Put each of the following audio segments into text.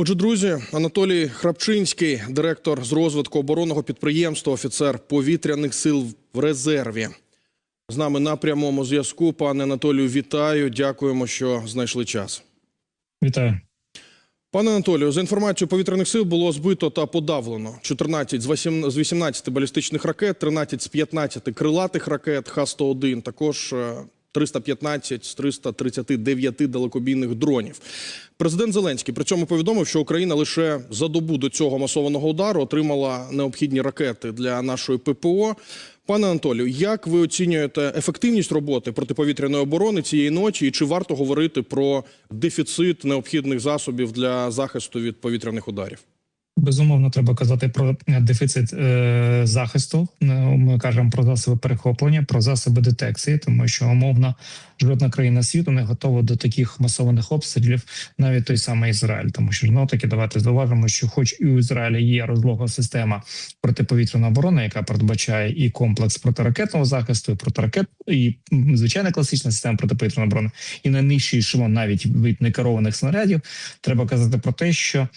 Отже, друзі, Анатолій Храпчинський, директор з розвитку оборонного підприємства, офіцер повітряних сил в резерві. З нами на прямому зв'язку. Пане Анатолію, вітаю. Дякуємо, що знайшли час. Вітаю. Пане Анатолію, за інформацією повітряних сил було збито та подавлено 14 з 8 18 балістичних ракет, 13 з 15 крилатих ракет Х-101, також е, 315 з 339 далекобійних дронів. Президент Зеленський при цьому повідомив, що Україна лише за добу до цього масованого удару отримала необхідні ракети для нашої ППО. Пане Анатолію, як ви оцінюєте ефективність роботи протиповітряної оборони цієї ночі, і чи варто говорити про дефіцит необхідних засобів для захисту від повітряних ударів? Безумовно, треба казати про дефіцит е, захисту. Е, Ми кажемо про засоби перехоплення, про засоби детекції, тому що умовно жодна країна світу не готова до таких масованих обстрілів, навіть той самий Ізраїль. Тому що знов таки давайте зауважимо, що, хоч і у Ізраїля є розлога система протиповітряної оборони, яка передбачає і комплекс протиракетного захисту, і протиракет, і звичайна класична система протиповітряної оборони, і найнижчий ешелон навіть від некерованих снарядів. Треба казати про те, що е,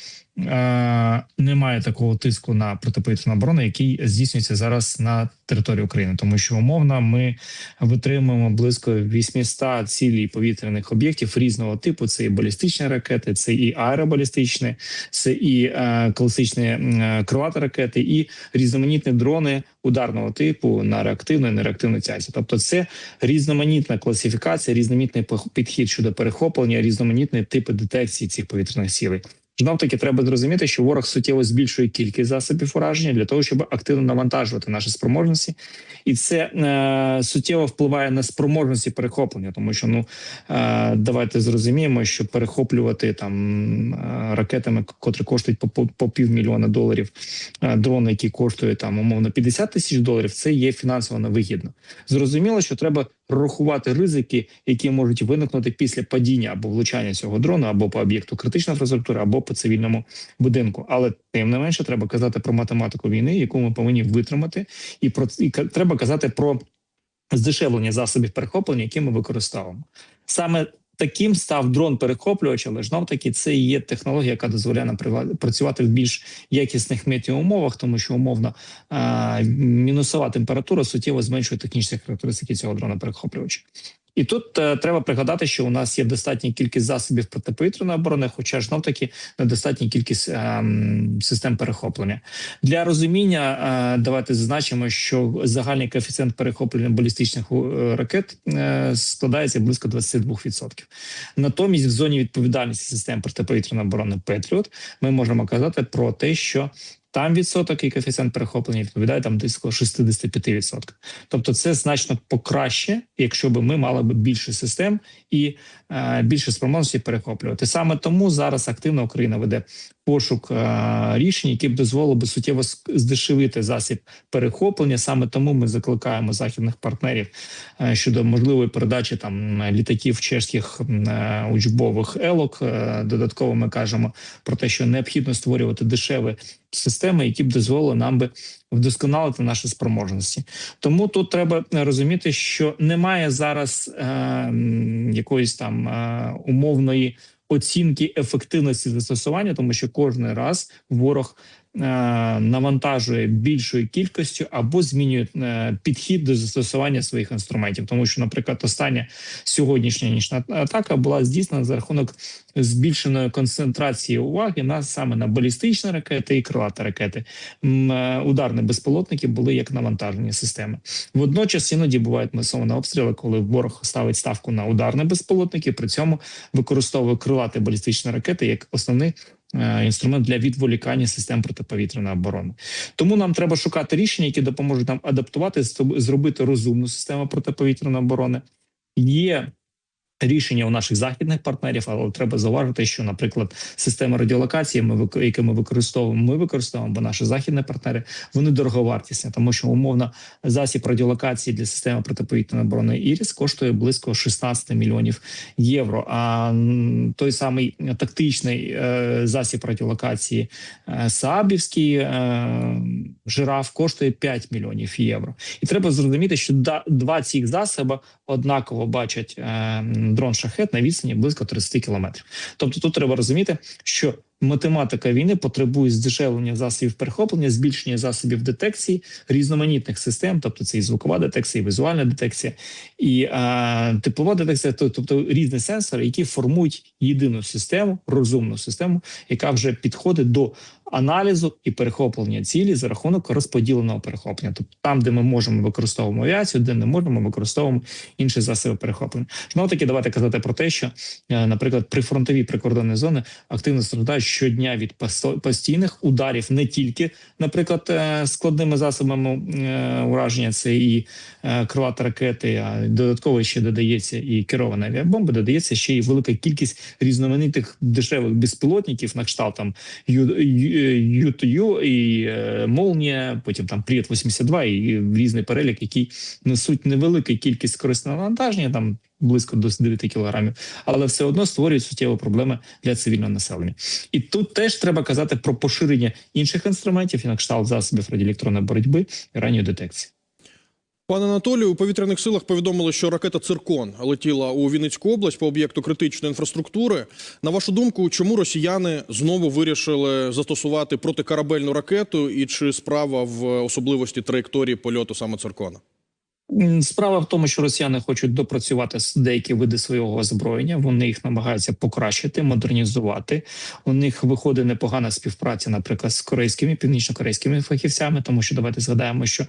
немає такого тиску на протиповітряну оборону, який здійснюється зараз на території України, тому що умовно ми витримуємо близько 800 цілей повітряних об'єктів різного типу. Це і балістичні ракети, це і аеробалістичні, це і е, класичні е, крилаті ракети, і різноманітні дрони ударного типу на реактивну і нереактивну тязі. Тобто, це різноманітна класифікація, різноманітний підхід щодо перехоплення, різноманітні типи детекції цих повітряних цілей. Знов таки треба зрозуміти, що ворог суттєво збільшує кількість засобів ураження для того, щоб активно навантажувати наші спроможності, і це е, суттєво впливає на спроможності перехоплення, тому що ну е, давайте зрозуміємо, що перехоплювати там е, ракетами, котрі коштують по, по, півмільйона доларів, е, дрони, які коштують там умовно 50 тисяч доларів, це є фінансово невигідно. Зрозуміло, що треба рахувати ризики, які можуть виникнути після падіння або влучання цього дрону, або по об'єкту критичної інфраструктури, або по цивільному будинку. Але тим не менше треба казати про математику війни, яку ми повинні витримати, і про і треба казати про здешевлення засобів перехоплення, які ми використовуємо. Саме таким став дрон перехоплювач, але знов таки це є технологія, яка дозволяє нам працювати в більш якісних метеоумовах, тому що умовно мінусова температура суттєво зменшує технічні характеристики цього дрона перехоплювача. І тут е, треба пригадати, що у нас є достатня кількість засобів протиповітряної оборони, хоча ж знов таки недостатня кількість ем, систем перехоплення. Для розуміння е, давайте зазначимо, що загальний коефіцієнт перехоплення балістичних е, ракет е, складається близько 22%. Натомість, в зоні відповідальності систем протиповітряної оборони Петріот ми можемо казати про те, що там відсоток і коефіцієнт перехоплення відповідає там близько 65%. Тобто, це значно покраще, якщо б ми мали б більше систем і е, більше спроможності перехоплювати. Саме тому зараз активно Україна веде пошук е, рішень, які б дозволили би суттєво здешевити засіб перехоплення. Саме тому ми закликаємо західних партнерів е, щодо можливої передачі там літаків чеських е, учбових елок. Е, Додатково ми кажемо про те, що необхідно створювати дешеві системи, які б дозволили нам би вдосконалити наші спроможності. Тому тут треба розуміти, що немає зараз е, якоїсь там е, умовної оцінки ефективності застосування, тому що кожен раз ворог е, навантажує більшою кількістю або змінює е, підхід до застосування своїх інструментів. Тому що, наприклад, остання сьогоднішня нічна атака була здійснена за рахунок збільшеної концентрації уваги на саме на балістичні ракети і крилаті ракети. Е, Ударні безпілотники були як навантажені системи. Водночас іноді бувають масовані обстріли, коли ворог ставить ставку на ударні безпілотники, при цьому використовує крилаті балістичні ракети як основний е, інструмент для відволікання систем протиповітряної оборони. Тому нам треба шукати рішення, які допоможуть нам адаптувати, зробити розумну систему протиповітряної оборони. Є рішення у наших західних партнерів, але треба зауважити, що, наприклад, системи радіолокації, ми які ми використовуємо, ми використовуємо, бо наші західні партнери вони дороговартісні, тому що умовно засіб радіолокації для системи протиповітряної оборони Іріс коштує близько 16 мільйонів євро. А той самий тактичний е, засіб радіолокації е, Саабівський е, жираф коштує 5 мільйонів євро. І треба зрозуміти, що два цих засоби однаково бачать дрон шахет на відстані близько 30 кілометрів. Тобто тут треба розуміти, що математика війни потребує здешевлення засобів перехоплення, збільшення засобів детекції різноманітних систем, тобто це і звукова детекція, і візуальна детекція, і а, теплова детекція, тобто різні сенсори, які формують єдину систему, розумну систему, яка вже підходить до аналізу і перехоплення цілі за рахунок розподіленого перехоплення. Тобто там, де ми можемо використовуємо авіацію, де не можемо, використовуємо інші засоби перехоплення. Знову таки, давайте казати про те, що, е, наприклад, прифронтові прикордонні зони активно страждають щодня від постійних ударів, не тільки, наприклад, е, складними засобами е, ураження, це і е, ракети, а додатково ще додається і керовані авіабомби, додається ще й велика кількість різноманітних дешевих безпілотників, на кшталт там Ю- Ю- Ю-2Ю і е, Молнія, потім там Пріт 82 і різний перелік, який несуть невелику кількість корисного навантаження, там близько до 9 кілограмів, але все одно створюють суттєві проблеми для цивільного населення. І тут теж треба казати про поширення інших інструментів, як кшталт засобів радіоелектронної боротьби і радіодетекції. Пане Анатолію, у повітряних силах повідомили, що ракета Циркон летіла у Вінницьку область по об'єкту критичної інфраструктури. На вашу думку, чому росіяни знову вирішили застосувати протикорабельну ракету, і чи справа в особливості траєкторії польоту саме Циркона? Справа в тому, що росіяни хочуть допрацювати деякі види свого озброєння. Вони їх намагаються покращити, модернізувати. У них виходить непогана співпраця, наприклад, з корейськими північно-корейськими фахівцями, тому що давайте згадаємо, що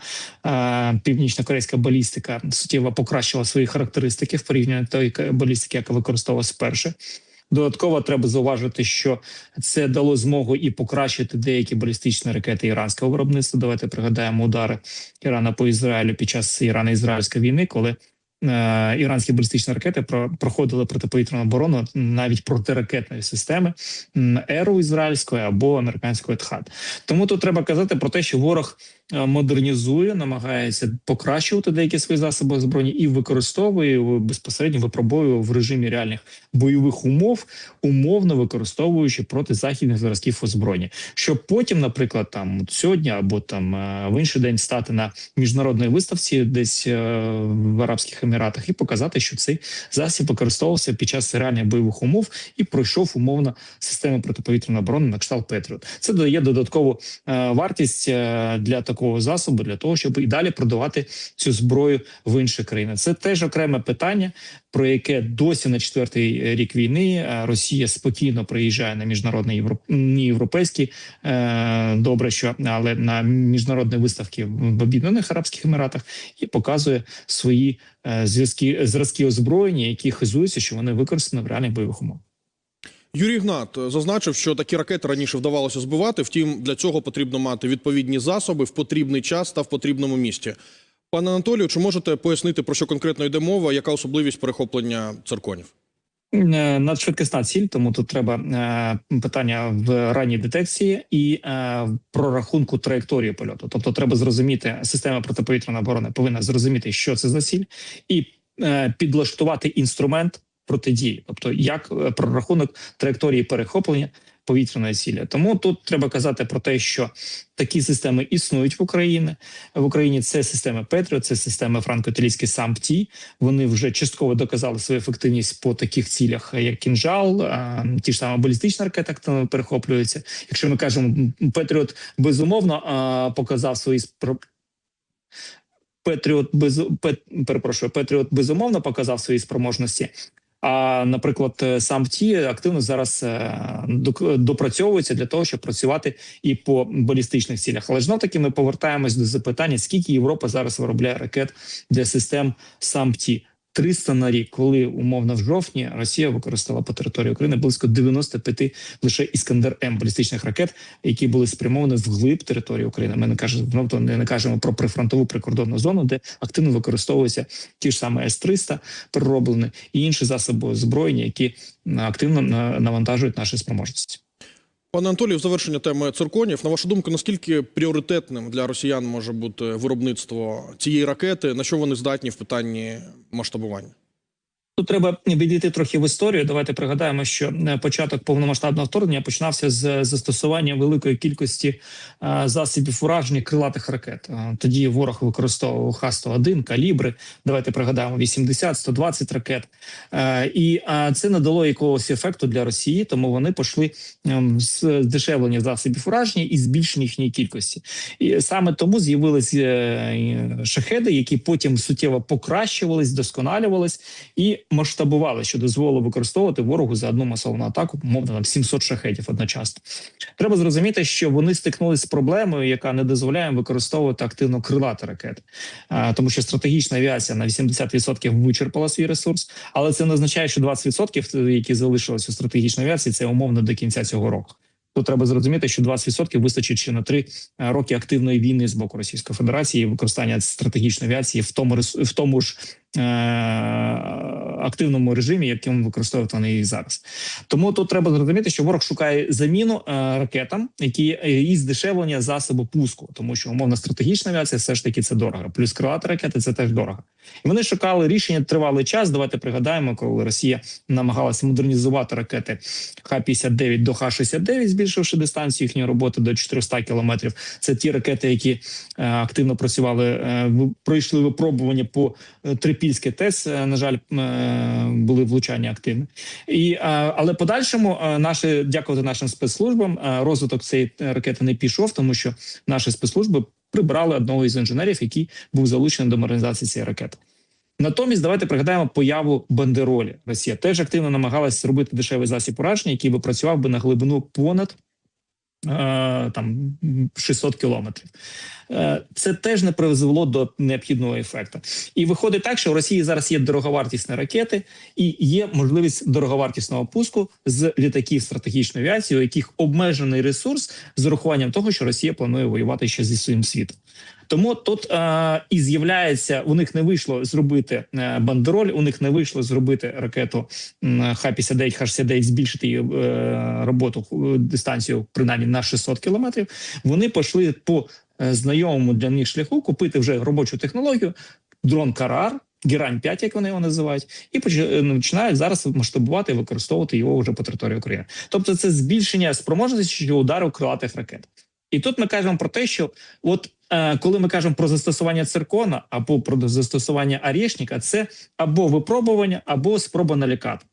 е, північно-корейська балістика суттєво покращила свої характеристики в порівнянні тої балістики, яка використовувалась вперше. Додатково треба зауважити, що це дало змогу і покращити деякі балістичні ракети іранського виробництва. Давайте пригадаємо удари Ірана по Ізраїлю під час Ірано-Ізраїльської війни, коли е, іранські балістичні ракети про, проходили протиповітряну оборону навіть протиракетної системи еру ізраїльської або американської ТХАД. Тому тут треба казати про те, що ворог модернізує, намагається покращувати деякі свої засоби озброєння і використовує безпосередньо випробовує в режимі реальних бойових умов, умовно використовуючи проти західних зразків озброєння, щоб потім, наприклад, там сьогодні або там е, в інший день стати на міжнародній виставці, десь е, в Арабських Еміратах, і показати, що цей засіб використовувався під час реальних бойових умов і пройшов умовно систему протиповітряної оборони на кшталт Петріот. Це дає додаткову е, вартість е, для такого засобу, для того, щоб і далі продавати цю зброю в інші країни. Це теж окреме питання, про яке досі на четвертий рік війни е, Росія спокійно приїжджає на міжнародний європ... не європейський, е, добре, що але на міжнародні виставки в Об'єднаних Арабських Еміратах і показує свої е, зв'язки зразки озброєння, які хизуються, що вони використані в реальних бойових умовах. Юрій Гнат зазначив, що такі ракети раніше вдавалося збивати. Втім, для цього потрібно мати відповідні засоби в потрібний час та в потрібному місці. Пане Анатолію, чи можете пояснити про що конкретно йде мова? Яка особливість перехоплення цирконів? Е, Надшвидкісна ціль, тому тут треба е, питання в ранній детекції і е, прорахунку траєкторії польоту. Тобто, треба зрозуміти, система протиповітряної оборони повинна зрозуміти, що це за ціль, і е, підлаштувати інструмент протидії, тобто як е, прорахунок траєкторії перехоплення повітряної цілі. Тому тут треба казати про те, що такі системи існують в Україні. В Україні це системи Петріо, це системи франко-італійські САМПТІ. Вони вже частково доказали свою ефективність по таких цілях, як кінжал, ті ж самі балістичні ракети активно перехоплюються. Якщо ми кажемо, Петріот безумовно показав свої. Петріот без Пет... перепрошую, Петріот безумовно показав свої спроможності. А, наприклад, е, сам ті активно зараз е, допрацьовується для того, щоб працювати і по балістичних цілях. Але знов таки ми повертаємось до запитання: скільки Європа зараз виробляє ракет для систем САМПТІ? 300 на рік, коли умовно в жовтні Росія використала по території України близько 95 лише іскандер М балістичних ракет, які були спрямовані вглиб території України. Ми не кажемо знов то не, кажемо про прифронтову прикордонну зону, де активно використовуються ті ж саме С-300 перероблені і інші засоби озброєння, які активно на- навантажують наші спроможності. Пане Анатолію, в завершення теми цирконів. На вашу думку, наскільки пріоритетним для росіян може бути виробництво цієї ракети? На що вони здатні в питанні масштабування? Тут треба відійти трохи в історію. Давайте пригадаємо, що е, початок повномасштабного вторгнення починався з застосування великої кількості е, засобів ураження крилатих ракет. Е, Тоді ворог використовував Х-101, калібри. Давайте пригадаємо 80-120 ракет. Е, І це не дало якогось ефекту для Росії, тому вони пішли ем, з здешевлення засобів ураження і збільшення їхньої кількості. І саме тому з'явились шахеди, які потім суттєво покращувались, досконалювались і масштабували, що дозволило використовувати ворогу за одну масовану атаку, мовно там 700 шахедів одночасно. Треба зрозуміти, що вони стикнулися з проблемою, яка не дозволяє використовувати активно крилаті ракети, а, тому що стратегічна авіація на 80% вичерпала свій ресурс, але це не означає, що 20%, які залишились у стратегічній авіації, це умовно до кінця цього року. Тут треба зрозуміти, що 20% вистачить ще на три е, роки активної війни з боку Російської Федерації, і використання стратегічної авіації в тому в тому ж е- активному режимі, яким використовують вони і зараз. Тому тут треба зрозуміти, що ворог шукає заміну е, ракетам, які е, і здешевлення засобу пуску, тому що умовно стратегічна авіація все ж таки це дорого. Плюс крилата ракети це теж дорого. І вони шукали рішення тривалий час. Давайте пригадаємо, коли Росія намагалася модернізувати ракети Х-59 до Х-69, збільшивши дистанцію їхньої роботи до 400 кілометрів. Це ті ракети, які е, активно працювали, е, пройшли випробування по е, Трипільське ТЕС. е, На жаль, е, були влучання активні. І е, але подальшому е, наші дякувати нашим спецслужбам. е, Розвиток цієї е, ракети не пішов, тому що наші спецслужби прибрали одного із інженерів, який був залучений до модернізації цієї ракети. Натомість давайте пригадаємо появу бандеролі. Росія теж активно намагалася зробити дешевий засіб ураження, який би працював би на глибину понад там 600 кілометрів. Е, Це теж не призвело до необхідного ефекту. І виходить так, що в Росії зараз є дороговартісні ракети і є можливість дороговартісного пуску з літаків стратегічної авіації, у яких обмежений ресурс з урахуванням того, що Росія планує воювати ще зі своїм світом. Тому тут е, і з'являється, у них не вийшло зробити е, бандероль, у них не вийшло зробити ракету м, Х-59, Х-69, збільшити її е, роботу е, дистанцію принаймні на 600 кілометрів. Вони пішли по е, знайомому для них шляху купити вже робочу технологію, дрон Карар. Герань 5, як вони його називають, і починають зараз масштабувати і використовувати його вже по території України. Тобто, це збільшення спроможності удару крилатих ракет. І тут ми кажемо про те, що от коли ми кажемо про застосування циркона або про застосування арішника, це або випробування, або спроба налякати.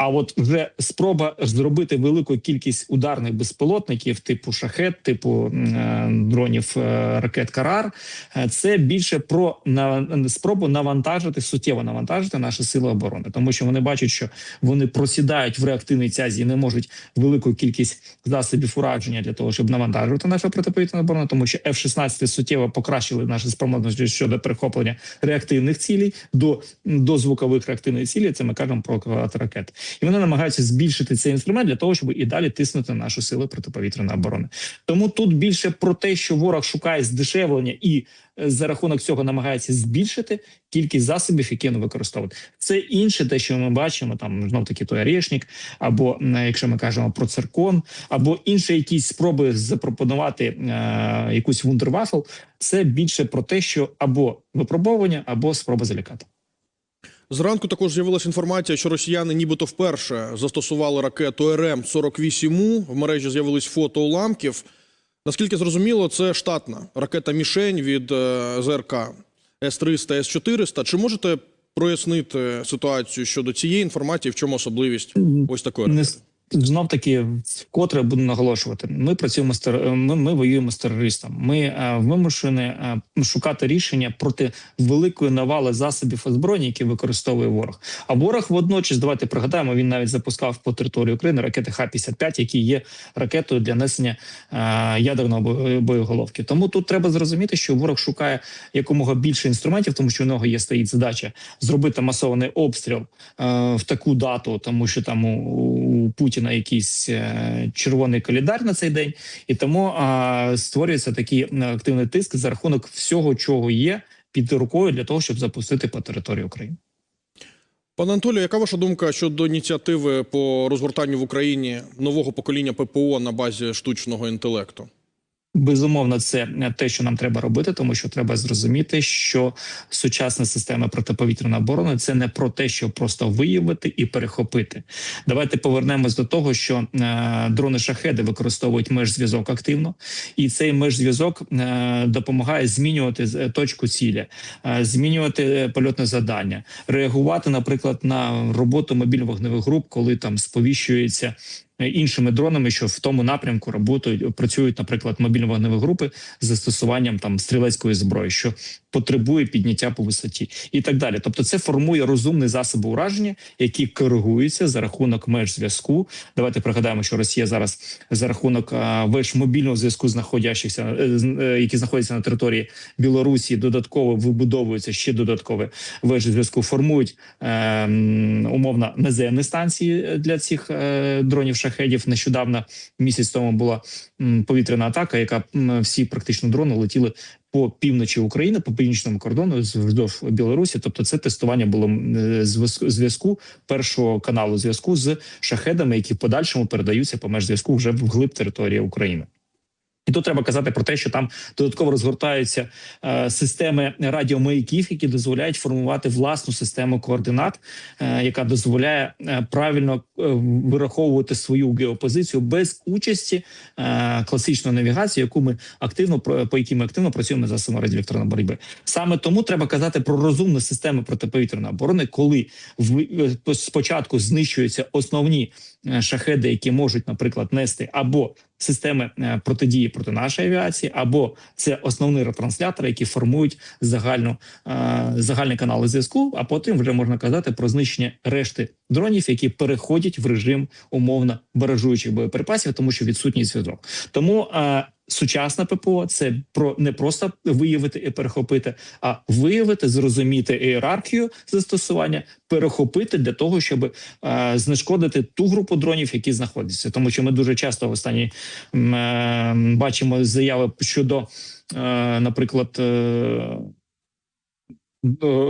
А от вже спроба зробити велику кількість ударних безпілотників, типу шахет, типу е, дронів е, ракет Карар, е, це більше про на спробу навантажити суттєво навантажити наші сили оборони, тому що вони бачать, що вони просідають в реактивній цязі і не можуть велику кількість засобів ураження для того, щоб навантажувати нашу протиповітряну оборону, тому що F-16 суттєво покращили наші спроможності щодо перехоплення реактивних цілей до, до звукових реактивних цілей. Це ми кажемо про ракети. І вони намагаються збільшити цей інструмент для того, щоб і далі тиснути нашу сили протиповітряної оборони. Тому тут більше про те, що ворог шукає здешевлення і е, за рахунок цього намагається збільшити кількість засобів, які вони використовують. Це інше, те, що ми бачимо, там знов таки той орешник, або якщо ми кажемо про циркон, або інші якісь спроби запропонувати е, якусь вундервафл, це більше про те, що або випробовування, або спроба залякати. Зранку також з'явилася інформація, що росіяни нібито вперше застосували ракету РМ-48У. В мережі з'явились фото уламків. Наскільки зрозуміло, це штатна ракета мішень від е, ЗРК С-300, С-400. Чи можете прояснити ситуацію щодо цієї інформації, в чому особливість ось такої ракети? Знов таки вкотре буду наголошувати. Ми працюємо з ми, ми воюємо з терористом. Ми е, вимушені е, шукати рішення проти великої навали засобів озброєння, які використовує ворог. А ворог водночас, давайте пригадаємо, він навіть запускав по території України ракети Х-55, які є ракетою для несення е, ядерного бо- боєголовки. Тому тут треба зрозуміти, що ворог шукає якомога більше інструментів, тому що у нього є стоїть задача зробити масований обстріл в таку дату, тому що там у, у Путіна якийсь е, червоний календар на цей день, і тому створюється такий активний тиск за рахунок всього, чого є під рукою для того, щоб запустити по території України. Пане Анатолію, яка ваша думка щодо ініціативи по розгортанню в Україні нового покоління ППО на базі штучного інтелекту? Безумовно, це те, що нам треба робити, тому що треба зрозуміти, що сучасна система протиповітряної оборони це не про те, що просто виявити і перехопити. Давайте повернемось до того, що е, дрони шахеди використовують межзв'язок активно, і цей межзв'язок е, допомагає змінювати е, точку цілі, е, змінювати е, польотне завдання, реагувати, наприклад, на роботу мобільних вогневих груп, коли там сповіщується іншими дронами, що в тому напрямку роботу працюють, наприклад, мобільні вогневі групи з застосуванням там стрілецької зброї, що потребує підняття по висоті, і так далі. Тобто, це формує розумні засоби ураження, які коригуються за рахунок меж зв'язку. Давайте пригадаємо, що Росія зараз за рахунок веж мобільного зв'язку, знаходящихся е, е, які знаходяться на території Білорусі, додатково вибудовуються ще додаткові вежі зв'язку, формують е, умовно наземні станції для цих е, дронів шахедів. Нещодавно місяць тому була повітряна атака, яка всі практично дрони летіли. По півночі України, по північному кордону вздовж Білорусі, тобто це тестування було е, зв'язку першого каналу зв'язку з шахедами, які в подальшому передаються по меж зв'язку вже вглиб території України. І тут треба казати про те, що там додатково розгортаються е, системи радіомаяків, які дозволяють формувати власну систему координат, е, яка дозволяє е, правильно е, вираховувати свою геопозицію без участі е, класичної навігації, яку ми активно по якій ми активно працюємо за засобами боротьби. Саме тому треба казати про розумну систему протиповітряної оборони, коли в е, спочатку знищуються основні е, шахеди, які можуть, наприклад, нести або системи е, протидії проти нашої авіації, або це основні ретранслятори, які формують загальну е, загальні канали зв'язку. А потім вже можна казати про знищення решти дронів, які переходять в режим умовно бережуючих боєприпасів, тому що відсутній зв'язок. Тому е, сучасна ППО це про не просто виявити і перехопити, а виявити, зрозуміти ієрархію застосування, перехопити для того, щоб е, знешкодити ту групу дронів, які знаходяться, тому що ми дуже часто в останній е, бачимо заяви щодо, е, наприклад. Е,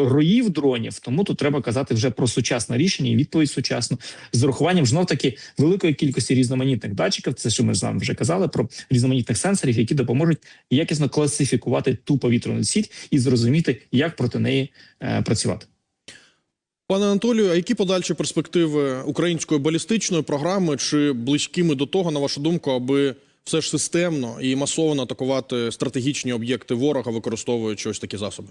Роїв дронів, тому тут треба казати вже про сучасне рішення і відповідь сучасну з урахуванням знов таки великої кількості різноманітних датчиків. Це що ми з вами вже казали про різноманітних сенсорів, які допоможуть якісно класифікувати ту повітряну сіть і зрозуміти, як проти неї е, працювати. Пане Анатолію, а які подальші перспективи української балістичної програми чи близькими до того, на вашу думку, аби все ж системно і масово атакувати стратегічні об'єкти ворога, використовуючи ось такі засоби?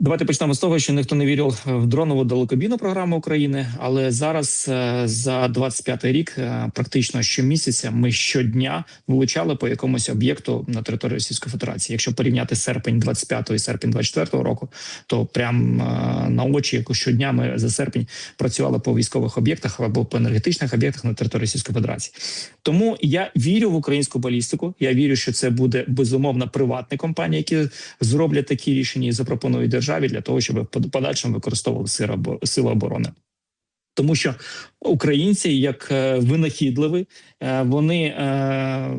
Давайте почнемо з того, що ніхто не вірив в дронову далекобійну програму України, але зараз е, за 25-й рік, е, практично щомісяця, ми щодня вилучали по якомусь об'єкту на території Російської Федерації. Якщо порівняти серпень 25 і серпень 24 року, то прям е, на очі, щодня ми за серпень працювали по військових об'єктах або по енергетичних об'єктах на території Російської Федерації. Тому я вірю в українську балістику. Я вірю, що це буде безумовно приватні компанії, які зроблять такі рішення і запропонують державі державі для того, щоб в подальшому використовували сили оборони. Тому що українці, як е, винахідливі, е, вони е,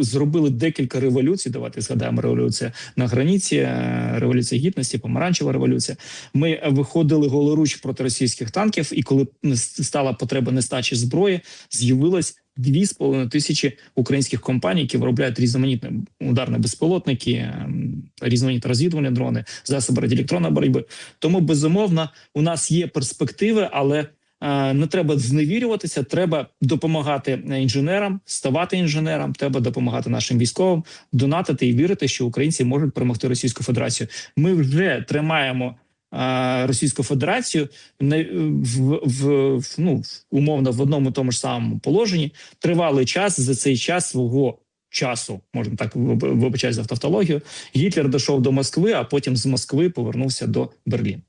зробили декілька революцій. Давайте згадаємо революція на граніці, революція гідності, помаранчева революція. Ми виходили голоруч проти російських танків, і коли стала потреба нестачі зброї, з'явилась 2,5 тисячі українських компаній, які виробляють різноманітні ударні безпілотники, ем, різноманітні розвідувальні дрони, засоби радіоелектронної боротьби. Тому безумовно у нас є перспективи, але е, не треба зневірюватися. Треба допомагати інженерам, ставати інженером. Треба допомагати нашим військовим, донатити і вірити, що українці можуть перемогти Російську Федерацію. Ми вже тримаємо. Російську Федерацію в, в, ну умовно в одному тому ж самому положенні тривалий час за цей час свого часу, можна так виб- вибачаюсь за тавтологію. Гітлер дійшов до Москви, а потім з Москви повернувся до Берліна.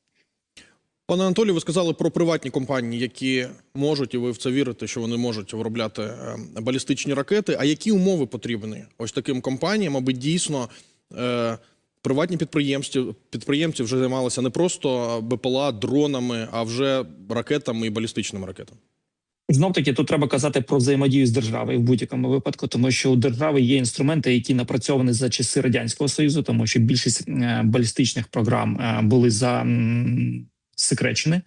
Пане Анатолію, ви сказали про приватні компанії, які можуть, і ви в це вірите, що вони можуть виробляти е, балістичні ракети. А які умови потрібні ось таким компаніям, аби дійсно е, приватні підприємці, підприємці вже займалися не просто БПЛА, дронами, а вже ракетами і балістичними ракетами? Знов таки тут треба казати про взаємодію з державою в будь-якому випадку, тому що у держави є інструменти, які напрацьовані за часи радянського союзу, тому що більшість е, балістичних програм е, були за м, секречені,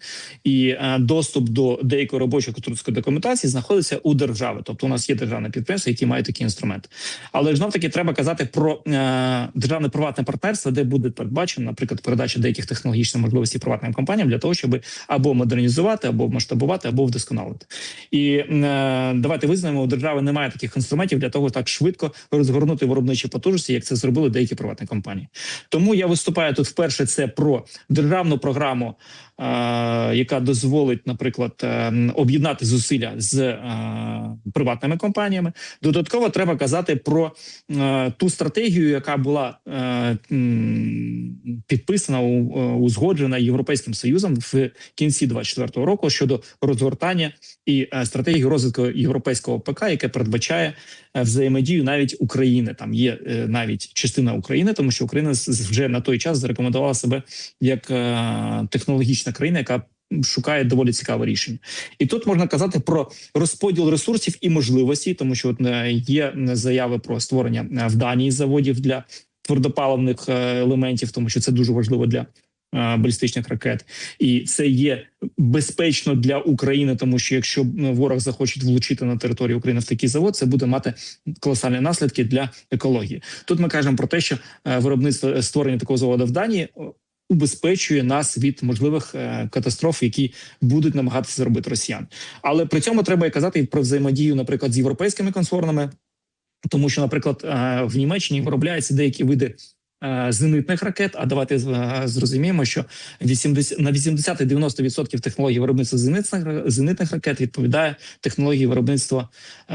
і е, доступ до деякої робочої конструкторської документації знаходиться у держави. Тобто, у нас є державне підприємство, які мають такі інструменти. Але знов таки треба казати про е, державне приватне партнерство, де буде передбачено, наприклад, передача деяких технологічних можливостей приватним компаніям для того, щоб або модернізувати, або масштабувати, або вдосконалити. І е, давайте визнаємо, у держави немає таких інструментів для того, так швидко розгорнути виробничі потужності, як це зробили деякі приватні компанії. Тому я виступаю тут вперше. Це про державну програму, яка дозволить, наприклад, е, об'єднати зусилля з е, приватними компаніями. Додатково треба казати про е, ту стратегію, яка була е, підписана е, узгоджена європейським союзом в кінці 24-го року щодо розгортання і е, стратегії розвитку європейського ПК, яке передбачає е, взаємодію навіть України. Там є е, навіть частина України, тому що Україна вже на той час зарекомендувала себе як е, технологічна країна, яка шукає доволі цікаве рішення. І тут можна казати про розподіл ресурсів і можливості, тому що е, є заяви про створення е, в Данії заводів для твердопаливних е, елементів, тому що це дуже важливо для. Балістичних ракет, і це є безпечно для України, тому що якщо ворог захоче влучити на територію України в такий завод, це буде мати колосальні наслідки для екології. Тут ми кажемо про те, що виробництво створення такого заводу в Данії убезпечує нас від можливих е, катастроф, які будуть намагатися зробити росіян. Але при цьому треба і казати і про взаємодію, наприклад, з європейськими консорнами, тому що, наприклад, е, в Німеччині виробляються деякі види. е, Зенитних ракет, а давайте зрозуміємо, що 80, на 80-90% технологій виробництва зенитних, зенитних ракет відповідає технології виробництва е,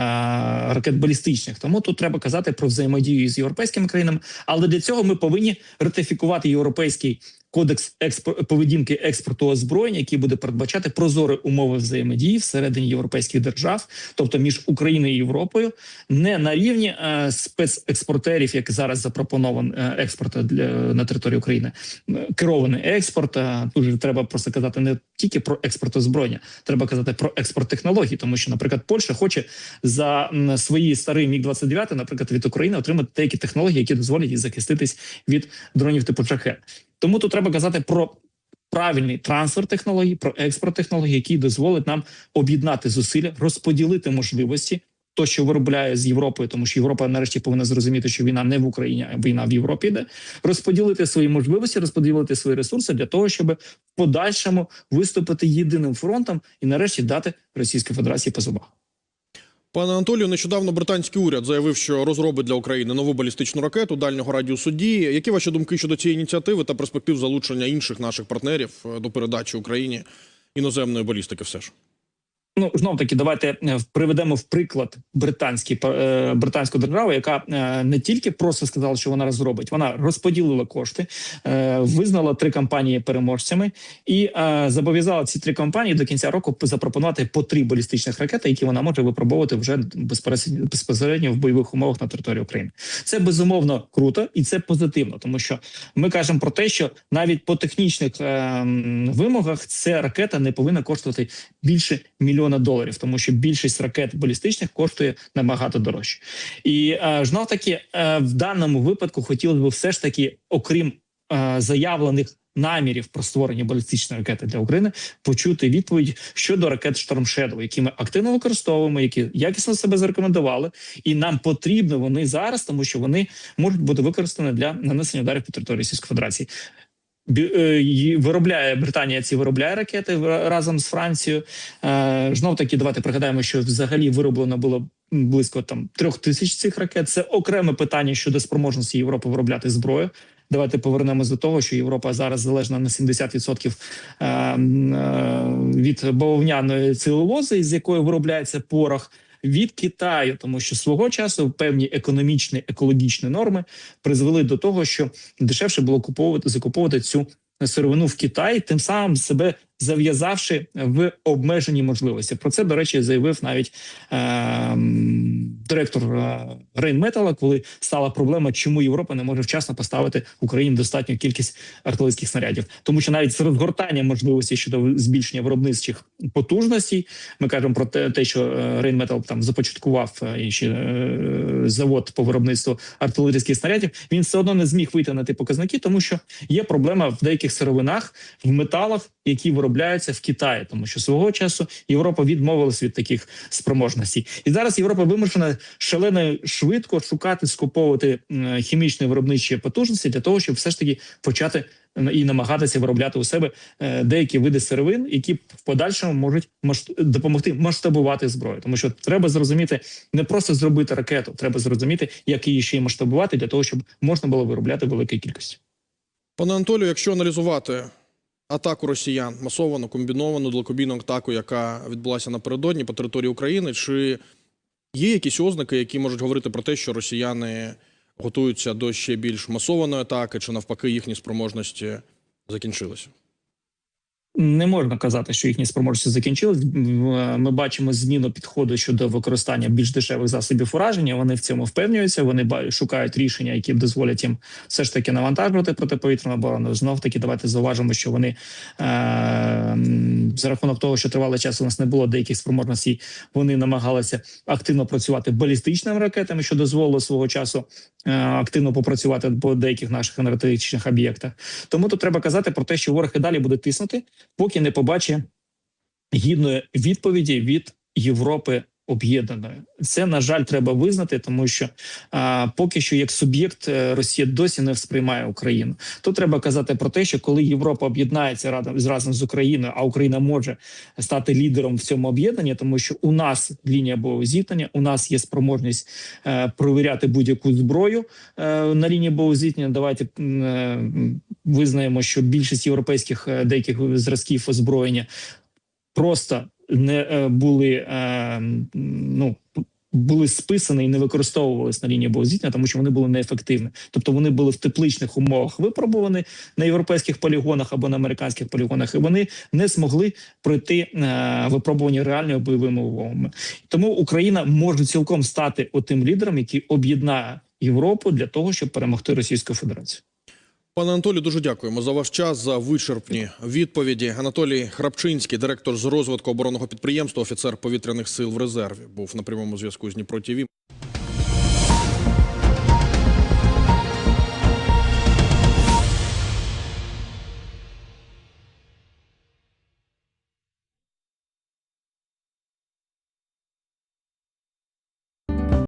ракет балістичних. Тому тут треба казати про взаємодію з європейськими країнами. Але для цього ми повинні ратифікувати європейський кодекс експо- поведінки експорту озброєння, який буде передбачати прозорі умови взаємодії всередині європейських держав, тобто між Україною і Європою, не на рівні е, спецекспортерів, як зараз запропонован е, експорт для на території України. Е, Керований експорт. е, Тут треба просто казати не тільки про експорт озброєння, треба казати про експорт технологій, тому що, наприклад, Польща хоче за свої старі міг 29 наприклад, від України отримати деякі технології, які дозволять їй захиститись від дронів типу шахет. Тому тут треба казати про правильний трансфер технологій, про експорт технологій, який дозволить нам об'єднати зусилля, розподілити можливості. То, що виробляє з Європою, тому що Європа нарешті повинна зрозуміти, що війна не в Україні, а війна в Європі йде. Розподілити свої можливості, розподілити свої ресурси для того, щоб в подальшому виступити єдиним фронтом і нарешті дати Російській Федерації по зубах. Пане Анатолію, нещодавно британський уряд заявив, що розробить для України нову балістичну ракету дальнього радіусу дії. Які ваші думки щодо цієї ініціативи та перспектив залучення інших наших партнерів е, до передачі Україні іноземної балістики? Все ж Ну знов таки, давайте е, приведемо в приклад британський е, британську державу, яка е, не тільки просто сказала, що вона розробить, вона розподілила кошти, е, визнала три компанії переможцями і зобов'язала ці три компанії до кінця року запропонувати по три балістичних ракети, які вона може випробовувати вже безпосередньо в бойових умовах на території України. Це безумовно круто і це позитивно, тому що ми кажемо про те, що навіть по технічних вимогах ця ракета не повинна коштувати більше мільйона доларів, тому що більшість ракет балістичних коштує набагато дорожче. І е, знов таки е, в даному випадку хотілося б все ж таки, окрім е, заявлених. Намірів про створення балістичної ракети для України почути відповідь щодо ракет Shadow, які ми активно використовуємо, які якісно себе зарекомендували, і нам потрібно вони зараз, тому що вони можуть бути використані для нанесення ударів по території Російської Федерації. Е, Виробляє Британія ці виробляє ракети разом з Францією. Е, Знов таки, давайте пригадаємо, що взагалі вироблено було близько там трьох тисяч цих ракет. Це окреме питання щодо спроможності Європи виробляти зброю. Давайте повернемось до того, що Європа зараз залежна на 70% е, м, е, від бавовняної целулози, з якої виробляється порох. Від Китаю, тому що свого часу певні економічні екологічні норми призвели до того, що дешевше було куповувати закуповувати цю сировину в Китаї, тим самим себе зав'язавши в обмеженій можливості. Про це, до речі, заявив навіть е, директор Рейнметала, коли стала проблема, чому Європа не може вчасно поставити Україні достатню кількість артилерійських снарядів, тому що навіть з розгортанням можливості щодо збільшення виробничих потужностей, ми кажемо про те, те що Рейнметал там започаткував е, ще е, завод по виробництву артилерійських снарядів. Він все одно не зміг вийти на ті показники, тому що є проблема в деяких сировинах в металах, які виробляються в Китаї, тому що свого часу Європа відмовилась від таких спроможностей, і зараз Європа вимушена шалено швидко шукати скуповувати хімічні виробничі потужності для того, щоб все ж таки почати і намагатися виробляти у себе е, деякі види сировин, які в подальшому можуть допомогти масштабувати зброю, тому що треба зрозуміти не просто зробити ракету, треба зрозуміти, як її ще й масштабувати для того, щоб можна було виробляти великі кількості. Пане Анатолію, якщо аналізувати атаку росіян, масовану комбіновану далекобійну атаку, яка відбулася напередодні по території України, чи є якісь ознаки, які можуть говорити про те, що росіяни готуються до ще більш масованої атаки, чи навпаки їхні спроможності закінчилися? Не можна казати, що їхні спроможності закінчились. Ми бачимо зміну підходу щодо використання більш дешевих засобів ураження. Вони в цьому впевнюються. Вони шукають рішення, які б дозволять їм все ж таки навантажувати протиповітряну оборону. Знов таки, давайте зауважимо, що вони е- за рахунок того, що тривалий час у нас не було деяких спроможностей, вони намагалися активно працювати балістичними ракетами, що дозволило свого часу е- активно попрацювати по деяких наших енергетичних об'єктах. Тому тут треба казати про те, що ворог і далі буде тиснути поки не побачить гідної відповіді від Європи об'єднаної. Це на жаль треба визнати, тому що а, поки що як суб'єкт е, Росія досі не сприймає Україну. Тут треба казати про те, що коли Європа об'єднається разом разом з Україною, а Україна може стати лідером в цьому об'єднанні, тому що у нас лінія бойового зіткнення, у нас є спроможність е, провіряти будь-яку зброю е, на лінії бойового зіткнення. Давайте е, визнаємо, що більшість європейських е, деяких зразків озброєння просто не е, були е, ну. Були списані і не використовувалися на лінії бойового тому що вони були неефективні. Тобто вони були в тепличних умовах випробувані на європейських полігонах або на американських полігонах, і вони не змогли пройти е, випробування реальними бойовими умовами. Тому Україна може цілком стати отим лідером, який об'єднає Європу для того, щоб перемогти Російську Федерацію. Пане Анатолію, дуже дякуємо за ваш час, за вичерпні відповіді. Анатолій Храпчинський, директор з розвитку оборонного підприємства, офіцер повітряних сил в резерві, був на прямому зв'язку з Дніпро ТІВІ.